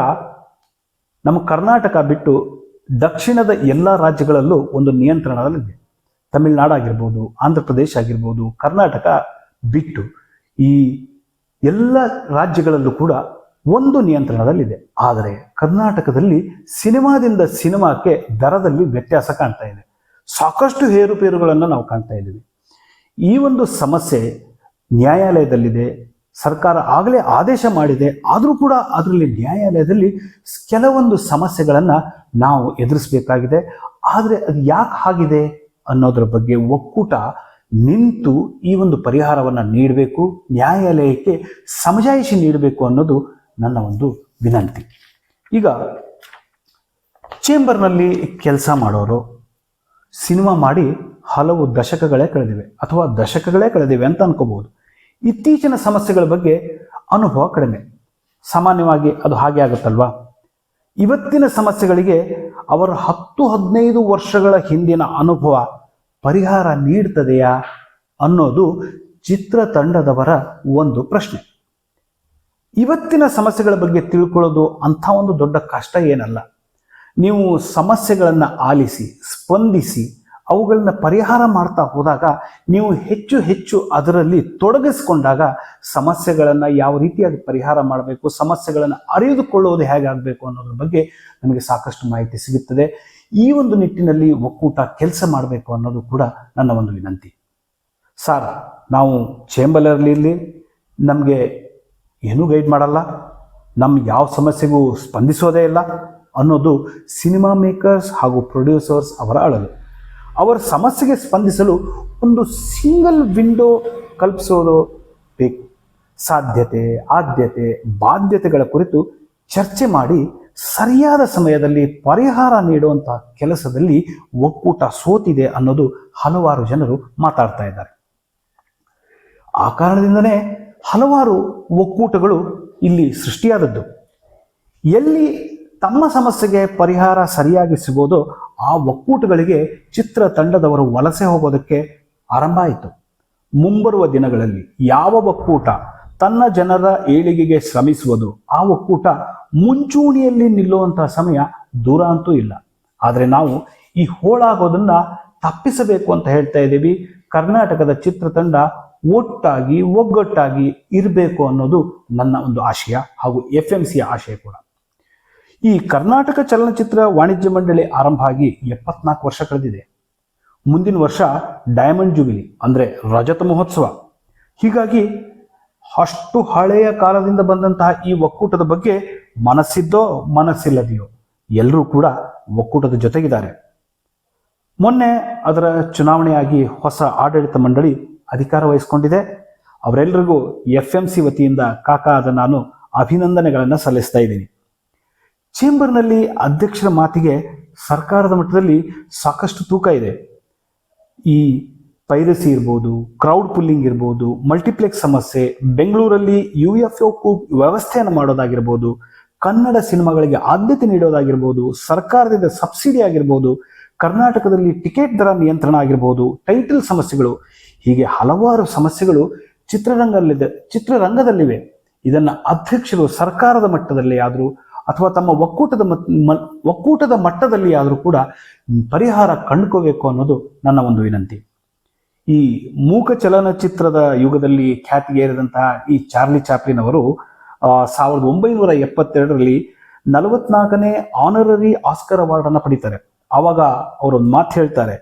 ನಮ್ಮ ಕರ್ನಾಟಕ ಬಿಟ್ಟು ದಕ್ಷಿಣದ ಎಲ್ಲ ರಾಜ್ಯಗಳಲ್ಲೂ ಒಂದು ನಿಯಂತ್ರಣದಲ್ಲಿದೆ. ತಮಿಳುನಾಡು ಆಗಿರ್ಬೋದು ಆಂಧ್ರ ಪ್ರದೇಶ ಆಗಿರ್ಬೋದು, ಕರ್ನಾಟಕ ಬಿಟ್ಟು ಈ ಎಲ್ಲ ರಾಜ್ಯಗಳಲ್ಲೂ ಕೂಡ ಒಂದು ನಿಯಂತ್ರಣದಲ್ಲಿದೆ. ಆದರೆ ಕರ್ನಾಟಕದಲ್ಲಿ ಸಿನಿಮಾದಿಂದ ಸಿನಿಮಾಕ್ಕೆ ದರದಲ್ಲಿ ವ್ಯತ್ಯಾಸ ಕಾಣ್ತಾ ಇದೆ. ಸಾಕಷ್ಟು ಏರುಪೇರುಗಳನ್ನು ನಾವು ಕಾಣ್ತಾ ಇದ್ದೀವಿ. ಈ ಒಂದು ಸಮಸ್ಯೆ ನ್ಯಾಯಾಲಯದಲ್ಲಿದೆ ಸರ್ಕಾರ ಆಗಲೇ ಆದೇಶ ಮಾಡಿದೆ, ಆದರೂ ಕೂಡ ಅದರಲ್ಲಿ ನ್ಯಾಯಾಲಯದಲ್ಲಿ ಕೆಲವೊಂದು ಸಮಸ್ಯೆಗಳನ್ನು ನಾವು ಎದುರಿಸಬೇಕಾಗಿದೆ. ಆದರೆ ಅದು ಯಾಕೆ ಆಗಿದೆ ಅನ್ನೋದ್ರ ಬಗ್ಗೆ ಒಕ್ಕೂಟ ನಿಂತು ಈ ಒಂದು ಪರಿಹಾರವನ್ನು ನೀಡಬೇಕು, ನ್ಯಾಯಾಲಯಕ್ಕೆ ಸಮಜಾಯಿಷಿ ನೀಡಬೇಕು ಅನ್ನೋದು ನನ್ನ ಒಂದು ವಿನಂತಿ. ಈಗ ಚೇಂಬರ್ನಲ್ಲಿ ಕೆಲಸ ಮಾಡೋರು ಸಿನಿಮಾ ಮಾಡಿ ಹಲವು ದಶಕಗಳೇ ಕಳೆದಿವೆ, ಅಥವಾ ದಶಕಗಳೇ ಕಳೆದಿವೆ ಅಂತ ಅನ್ಕೋಬಹುದು. ಇತ್ತೀಚಿನ ಸಮಸ್ಯೆಗಳ ಬಗ್ಗೆ ಅನುಭವ ಕಡಿಮೆ. ಸಾಮಾನ್ಯವಾಗಿ ಅದು ಹಾಗೆ ಆಗುತ್ತಲ್ವಾ? ಇವತ್ತಿನ ಸಮಸ್ಯೆಗಳಿಗೆ ಅವರ ಹತ್ತು ಹದಿನೈದು ವರ್ಷಗಳ ಹಿಂದಿನ ಅನುಭವ ಪರಿಹಾರ ನೀಡ್ತದೆಯಾ ಅನ್ನೋದು ಚಿತ್ರತಂಡದವರ ಒಂದು ಪ್ರಶ್ನೆ. ಇವತ್ತಿನ ಸಮಸ್ಯೆಗಳ ಬಗ್ಗೆ ತಿಳ್ಕೊಳ್ಳೋದು ಅಂಥ ಒಂದು ದೊಡ್ಡ ಕಷ್ಟ ಏನಲ್ಲ. ನೀವು ಸಮಸ್ಯೆಗಳನ್ನು ಆಲಿಸಿ, ಸ್ಪಂದಿಸಿ ಅವುಗಳನ್ನ ಪರಿಹಾರ ಮಾಡ್ತಾ ಹೋದಾಗ ನೀವು ಹೆಚ್ಚು ಹೆಚ್ಚು ಅದರಲ್ಲಿ ತೊಡಗಿಸ್ಕೊಂಡಾಗ ಸಮಸ್ಯೆಗಳನ್ನು ಯಾವ ರೀತಿಯಾಗಿ ಪರಿಹಾರ ಮಾಡಬೇಕು, ಸಮಸ್ಯೆಗಳನ್ನು ಅರಿದುಕೊಳ್ಳೋದು ಹೇಗೆ ಆಗಬೇಕು ಅನ್ನೋದ್ರ ಬಗ್ಗೆ ನಮಗೆ ಸಾಕಷ್ಟು ಮಾಹಿತಿ ಸಿಗುತ್ತದೆ. ಈ ಒಂದು ನಿಟ್ಟಿನಲ್ಲಿ ಒಕ್ಕೂಟ ಕೆಲಸ ಮಾಡಬೇಕು ಅನ್ನೋದು ಕೂಡ ನನ್ನ ಒಂದು ವಿನಂತಿ. ಸರ್, ನಾವು ಚೇಂಬಲರ್ಲಿ ನಮಗೆ ಏನೂ ಗೈಡ್ ಮಾಡಲ್ಲ ನಮ್ಮ ಯಾವ ಸಮಸ್ಯೆಗೂ ಸ್ಪಂದಿಸೋದೇ ಇಲ್ಲ ಅನ್ನೋದು ಸಿನಿಮಾ ಮೇಕರ್ಸ್ ಹಾಗೂ ಪ್ರೊಡ್ಯೂಸರ್ಸ್ ಅವರ ಅಳಲು. ಅವರ ಸಮಸ್ಯೆಗೆ ಸ್ಪಂದಿಸಲು ಒಂದು ಸಿಂಗಲ್ ವಿಂಡೋ ಕಲ್ಪಿಸೋದು ಬೇಕು. ಸಾಧ್ಯತೆ, ಆದ್ಯತೆ, ಬಾಧ್ಯತೆಗಳ ಕುರಿತು ಚರ್ಚೆ ಮಾಡಿ ಸರಿಯಾದ ಸಮಯದಲ್ಲಿ ಪರಿಹಾರ ನೀಡುವಂಥ ಕೆಲಸದಲ್ಲಿ ಒಕ್ಕೂಟ ಸೋತಿದೆ ಅನ್ನೋದು ಹಲವಾರು ಜನರು ಮಾತಾಡ್ತಾ ಇದ್ದಾರೆ. ಆ ಕಾರಣದಿಂದನೇ ಹಲವಾರು ಒಕ್ಕೂಟಗಳು ಇಲ್ಲಿ ಸೃಷ್ಟಿಯಾದದ್ದು. ಎಲ್ಲಿ ತಮ್ಮ ಸಮಸ್ಯೆಗೆ ಪರಿಹಾರ ಸರಿಯಾಗಿ ಸಿಗೋದು ಆ ಒಕ್ಕೂಟಗಳಿಗೆ ಚಿತ್ರತಂಡದವರು ವಲಸೆ ಹೋಗೋದಕ್ಕೆ ಆರಂಭ ಆಯಿತು. ಮುಂಬರುವ ದಿನಗಳಲ್ಲಿ ಯಾವ ಒಕ್ಕೂಟ ತನ್ನ ಜನರ ಏಳಿಗೆಗೆ ಶ್ರಮಿಸುವುದು ಆ ಒಕ್ಕೂಟ ಮುಂಚೂಣಿಯಲ್ಲಿ ನಿಲ್ಲುವಂತಹ ಸಮಯ ದೂರ ಅಂತೂ ಇಲ್ಲ. ಆದರೆ ನಾವು ಈ ಹೋಳಾಗೋದನ್ನ ತಪ್ಪಿಸಬೇಕು ಅಂತ ಹೇಳ್ತಾ ಇದ್ದೀವಿ. ಕರ್ನಾಟಕದ ಚಿತ್ರತಂಡ ಒಟ್ಟಾಗಿ, ಒಗ್ಗಟ್ಟಾಗಿ ಇರಬೇಕು ಅನ್ನೋದು ನನ್ನ ಒಂದು ಆಶಯ ಹಾಗೂ ಎಫ್ ಎಂ ಸಿಯ ಆಶಯ ಕೂಡ. ಈ ಕರ್ನಾಟಕ ಚಲನಚಿತ್ರ ವಾಣಿಜ್ಯ ಮಂಡಳಿ ಆರಂಭ ಆಗಿ ಎಪ್ಪತ್ನಾಲ್ಕು ವರ್ಷ ಕಳೆದಿದೆ. ಮುಂದಿನ ವರ್ಷ ಡೈಮಂಡ್ ಜುಬಿಲಿ ಅಂದರೆ ರಜತ ಮಹೋತ್ಸವ. ಹೀಗಾಗಿ ಅಷ್ಟು ಹಳೆಯ ಕಾಲದಿಂದ ಬಂದಂತಹ ಈ ಒಕ್ಕೂಟದ ಬಗ್ಗೆ ಮನಸ್ಸಿದ್ದೋ ಮನಸ್ಸಿಲ್ಲದೆಯೋ ಎಲ್ಲರೂ ಕೂಡ ಒಕ್ಕೂಟದ ಜೊತೆಗಿದ್ದಾರೆ. ಮೊನ್ನೆ ಅದರ ಚುನಾವಣೆಯಾಗಿ ಹೊಸ ಆಡಳಿತ ಮಂಡಳಿ ಅಧಿಕಾರ ವಹಿಸಿಕೊಂಡಿದೆ. ಅವರೆಲ್ಲರಿಗೂ ಎಫ್ ಎಂ ಸಿ ವತಿಯಿಂದ ಕಾಕಾದ ನಾನು ಅಭಿನಂದನೆಗಳನ್ನು ಸಲ್ಲಿಸ್ತಾ ಇದ್ದೀನಿ. ಚೇಂಬರ್ನಲ್ಲಿ ಅಧ್ಯಕ್ಷರ ಮಾತಿಗೆ ಸರ್ಕಾರದ ಮಟ್ಟದಲ್ಲಿ ಸಾಕಷ್ಟು ತೂಕ ಇದೆ. ಈ ಪೈರಸಿ ಇರ್ಬೋದು ಕ್ರೌಡ್ ಪುಲ್ಲಿಂಗ್ ಇರ್ಬೋದು ಮಲ್ಟಿಪ್ಲೆಕ್ಸ್ ಸಮಸ್ಯೆ, ಬೆಂಗಳೂರಲ್ಲಿ ಯು ಎಫ್ ಒ ವ್ಯವಸ್ಥೆಯನ್ನು ಮಾಡೋದಾಗಿರ್ಬೋದು, ಕನ್ನಡ ಸಿನಿಮಾಗಳಿಗೆ ಆದ್ಯತೆ ನೀಡೋದಾಗಿರ್ಬೋದು, ಸರ್ಕಾರದಿಂದ ಸಬ್ಸಿಡಿ ಆಗಿರ್ಬೋದು, ಕರ್ನಾಟಕದಲ್ಲಿ ಟಿಕೆಟ್ ದರ ನಿಯಂತ್ರಣ ಆಗಿರ್ಬೋದು ಟೈಟಲ್ ಸಮಸ್ಯೆಗಳು, ಹೀಗೆ ಹಲವಾರು ಸಮಸ್ಯೆಗಳು ಚಿತ್ರರಂಗದಲ್ಲಿದೆ ಚಿತ್ರರಂಗದಲ್ಲಿವೆ. ಇದನ್ನು ಅಧ್ಯಕ್ಷರು ಸರ್ಕಾರದ ಮಟ್ಟದಲ್ಲಿ ಆದರೂ ಅಥವಾ ತಮ್ಮ ಒಕ್ಕೂಟದ ಒಕ್ಕೂಟದ ಮಟ್ಟದಲ್ಲಿ ಆದರೂ ಕೂಡ ಪರಿಹಾರ ಕಂಡುಕೋಬೇಕು ಅನ್ನೋದು ನನ್ನ ಒಂದು ವಿನಂತಿ. ಈ ಮೂಕ ಚಲನಚಿತ್ರದ ಯುಗದಲ್ಲಿ ಖ್ಯಾತಿಗೇರಿದಂತಹ ಈ ಚಾರ್ಲಿ ಚಾಪ್ಲಿನ್ ಅವರು ಸಾವಿರದ ಒಂಬೈನೂರ ಎಪ್ಪತ್ತೆರಡರಲ್ಲಿ ನಲವತ್ನಾಲ್ಕನೇ ಆನರರಿ ಆಸ್ಕರ್ ಅವಾರ್ಡ್ ಅನ್ನ ಪಡಿತಾರೆ. ಆವಾಗ ಅವರೊಂದು ಮಾತು ಹೇಳ್ತಾರೆ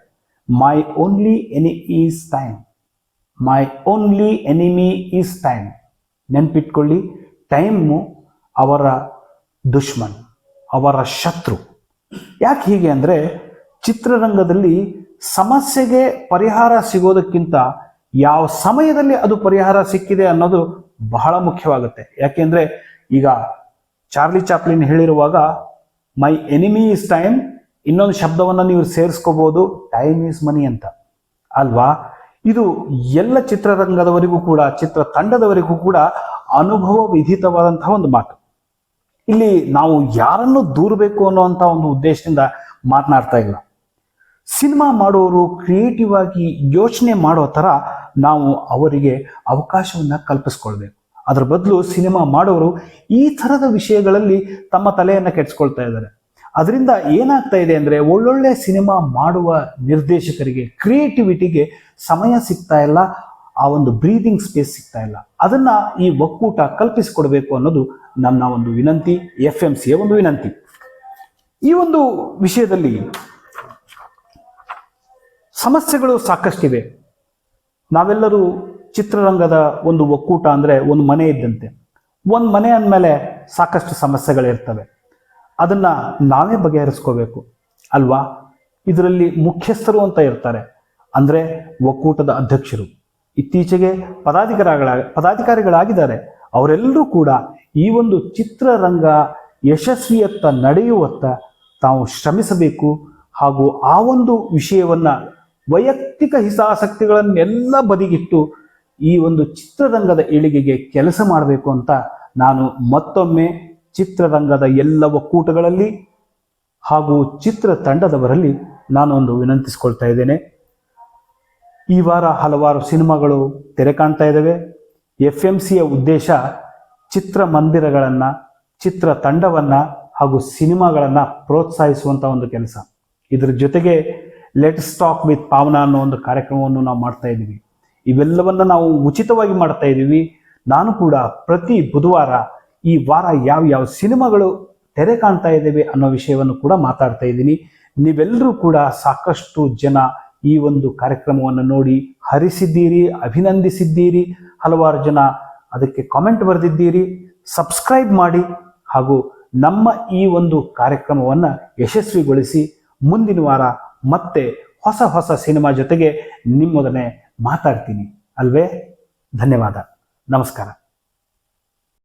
my only any is time my only enemy is time ನೆನ್ಪಿಟ್ಕೊಳ್ಳಿ, ಟೈಮು ಅವರ ದುಶ್ಮನ್, ಅವರ ಶತ್ರು. ಯಾಕೆ ಹೀಗೆ ಅಂದರೆ ಚಿತ್ರರಂಗದಲ್ಲಿ ಸಮಸ್ಯೆಗೆ ಪರಿಹಾರ ಸಿಗೋದಕ್ಕಿಂತ ಯಾವ ಸಮಯದಲ್ಲಿ ಅದು ಪರಿಹಾರ ಸಿಕ್ಕಿದೆ ಅನ್ನೋದು ಬಹಳ ಮುಖ್ಯವಾಗುತ್ತೆ. ಯಾಕೆಂದ್ರೆ ಈಗ ಚಾರ್ಲಿ ಚಾಪ್ಲಿನ್ ಹೇಳಿರುವಾಗ ಮೈ ಎನಿಮಿ ಇಸ್ ಟೈಮ್ ಇನ್ನೊಂದು ಶಬ್ದವನ್ನು ನೀವು ಸೇರಿಸ್ಕೋಬಹುದು ಟೈಮ್ ಈಸ್ ಮನಿ ಅಂತ. ಅಲ್ವಾ? ಇದು ಎಲ್ಲ ಚಿತ್ರರಂಗದವರಿಗೂ ಕೂಡ ಚಿತ್ರ ತಂಡದವರಿಗೂ ಕೂಡ ಅನುಭವ ವಿಧಿತವಾದಂತಹ ಒಂದು ಮಾತು. ಇಲ್ಲಿ ನಾವು ಯಾರನ್ನು ದೂರಬೇಕು ಅನ್ನುವಂಥ ಒಂದು ಉದ್ದೇಶದಿಂದ ಮಾತನಾಡ್ತಾ ಇಲ್ಲ. ಸಿನಿಮಾ ಮಾಡುವವರು ಕ್ರಿಯೇಟಿವ್ ಆಗಿ ಯೋಚನೆ ಮಾಡೋ ಥರ ನಾವು ಅವರಿಗೆ ಅವಕಾಶವನ್ನು ಕಲ್ಪಿಸ್ಕೊಳ್ಬೇಕು. ಅದರ ಬದಲು ಸಿನಿಮಾ ಮಾಡೋರು ಈ ಥರದ ವಿಷಯಗಳಲ್ಲಿ ತಮ್ಮ ತಲೆಯನ್ನು ಕೆಡಿಸ್ಕೊಳ್ತಾ ಇದ್ದಾರೆ. ಅದರಿಂದ ಏನಾಗ್ತಾ ಇದೆ ಅಂದರೆ ಒಳ್ಳೊಳ್ಳೆ ಸಿನಿಮಾ ಮಾಡುವ ನಿರ್ದೇಶಕರಿಗೆ ಕ್ರಿಯೇಟಿವಿಟಿಗೆ ಸಮಯ ಸಿಗ್ತಾ ಇಲ್ಲ, ಆ ಒಂದು ಬ್ರೀದಿಂಗ್ ಸ್ಪೇಸ್ ಸಿಗ್ತಾ ಇಲ್ಲ. ಅದನ್ನ ಈ ಒಕ್ಕೂಟ ಕಲ್ಪಿಸಿಕೊಡ್ಬೇಕು ಅನ್ನೋದು ನನ್ನ ಒಂದು ವಿನಂತಿ ಎಫ್ ಎಂ ಸಿಯ ಒಂದು ವಿನಂತಿ. ಈ ಒಂದು ವಿಷಯದಲ್ಲಿ ಸಮಸ್ಯೆಗಳು ಸಾಕಷ್ಟಿವೆ. ನಾವೆಲ್ಲರೂ ಚಿತ್ರರಂಗದ ಒಂದು ಒಕ್ಕೂಟ ಅಂದರೆ ಒಂದು ಮನೆ ಇದ್ದಂತೆ. ಒಂದು ಮನೆ ಅಂದಮೇಲೆ ಸಾಕಷ್ಟು ಸಮಸ್ಯೆಗಳಿರ್ತವೆ. ಅದನ್ನ ನಾವೇ ಬಗೆಹರಿಸ್ಕೋಬೇಕು, ಅಲ್ವಾ? ಇದರಲ್ಲಿ ಮುಖ್ಯಸ್ಥರು ಅಂತ ಇರ್ತಾರೆ. ಅಂದರೆ ಒಕ್ಕೂಟದ ಅಧ್ಯಕ್ಷರು. ಇತ್ತೀಚೆಗೆ ಪದಾಧಿಕಾರಿಗಳ, ಪದಾಧಿಕಾರಿಗಳಾಗಿದ್ದಾರೆ. ಅವರೆಲ್ಲರೂ ಕೂಡ ಈ ಒಂದು ಚಿತ್ರರಂಗ ಯಶಸ್ವಿಯತ್ತ ನಡೆಯುವತ್ತ ತಾವು ಶ್ರಮಿಸಬೇಕು. ಹಾಗೂ ಆ ಒಂದು ವಿಷಯವನ್ನು ವೈಯಕ್ತಿಕ ಹಿತಾಸಕ್ತಿಗಳನ್ನೆಲ್ಲ ಬದಿಗಿಟ್ಟು ಈ ಒಂದು ಚಿತ್ರರಂಗದ ಏಳಿಗೆಗೆ ಕೆಲಸ ಮಾಡಬೇಕು ಅಂತ ನಾನು ಮತ್ತೊಮ್ಮೆ ಚಿತ್ರರಂಗದ ಎಲ್ಲ ಒಕ್ಕೂಟಗಳಲ್ಲಿ ಹಾಗೂ ಚಿತ್ರ ತಂಡದವರಲ್ಲಿ ನಾನು ಒಂದು ವಿನಂತಿಸ್ಕೊಳ್ತಾ ಇದ್ದೇನೆ. ಈ ವಾರ ಹಲವಾರು ಸಿನಿಮಾಗಳು ತೆರೆ ಕಾಣ್ತಾ ಇದ್ದಾವೆ. ಎಫ್ ಎಂ ಸಿಯ ಉದ್ದೇಶ ಚಿತ್ರಮಂದಿರಗಳನ್ನು ಚಿತ್ರ ತಂಡವನ್ನು ಹಾಗೂ ಸಿನಿಮಾಗಳನ್ನು ಪ್ರೋತ್ಸಾಹಿಸುವಂಥ ಒಂದು ಕೆಲಸ. ಇದರ ಜೊತೆಗೆ ಲೆಟ್ ಸ್ಟಾಕ್ ವಿತ್ ಪಾವನ ಅನ್ನೋ ಒಂದು ಕಾರ್ಯಕ್ರಮವನ್ನು ನಾವು ಮಾಡ್ತಾ ಇದ್ದೀವಿ. ಇವೆಲ್ಲವನ್ನು ನಾವು ಉಚಿತವಾಗಿ ಮಾಡ್ತಾ ಇದ್ದೀವಿ. ನಾನು ಕೂಡ ಪ್ರತಿ ಬುಧವಾರ ಈ ವಾರ ಯಾವ ಯಾವ ಸಿನಿಮಾಗಳು ತೆರೆ ಕಾಣ್ತಾ ಇದ್ದೇವೆ ಅನ್ನೋ ವಿಷಯವನ್ನು ಕೂಡ ಮಾತಾಡ್ತಾ ಇದ್ದೀನಿ. ನೀವೆಲ್ಲರೂ ಕೂಡ ಸಾಕಷ್ಟು ಜನ ಈ ಒಂದು ಕಾರ್ಯಕ್ರಮವನ್ನು ನೋಡಿ ಹರಿಸಿದ್ದೀರಿ, ಅಭಿನಂದಿಸಿದ್ದೀರಿ. ಹಲವಾರು ಜನ ಅದಕ್ಕೆ ಕಾಮೆಂಟ್ ಬರೆದಿದ್ದೀರಿ ಸಬ್ಸ್ಕ್ರೈಬ್ ಮಾಡಿ ಹಾಗೂ ನಮ್ಮ ಈ ಒಂದು ಕಾರ್ಯಕ್ರಮವನ್ನು ಯಶಸ್ವಿಗೊಳಿಸಿ ಮುಂದಿನ ವಾರ ಮತ್ತೆ ಹೊಸ ಹೊಸ ಸಿನಿಮಾ ಜೊತೆಗೆ ನಿಮ್ಮೊಡನೆ ಮಾತಾಡ್ತೀನಿ. ಅಲ್ವೇ? ಧನ್ಯವಾದ. ನಮಸ್ಕಾರ.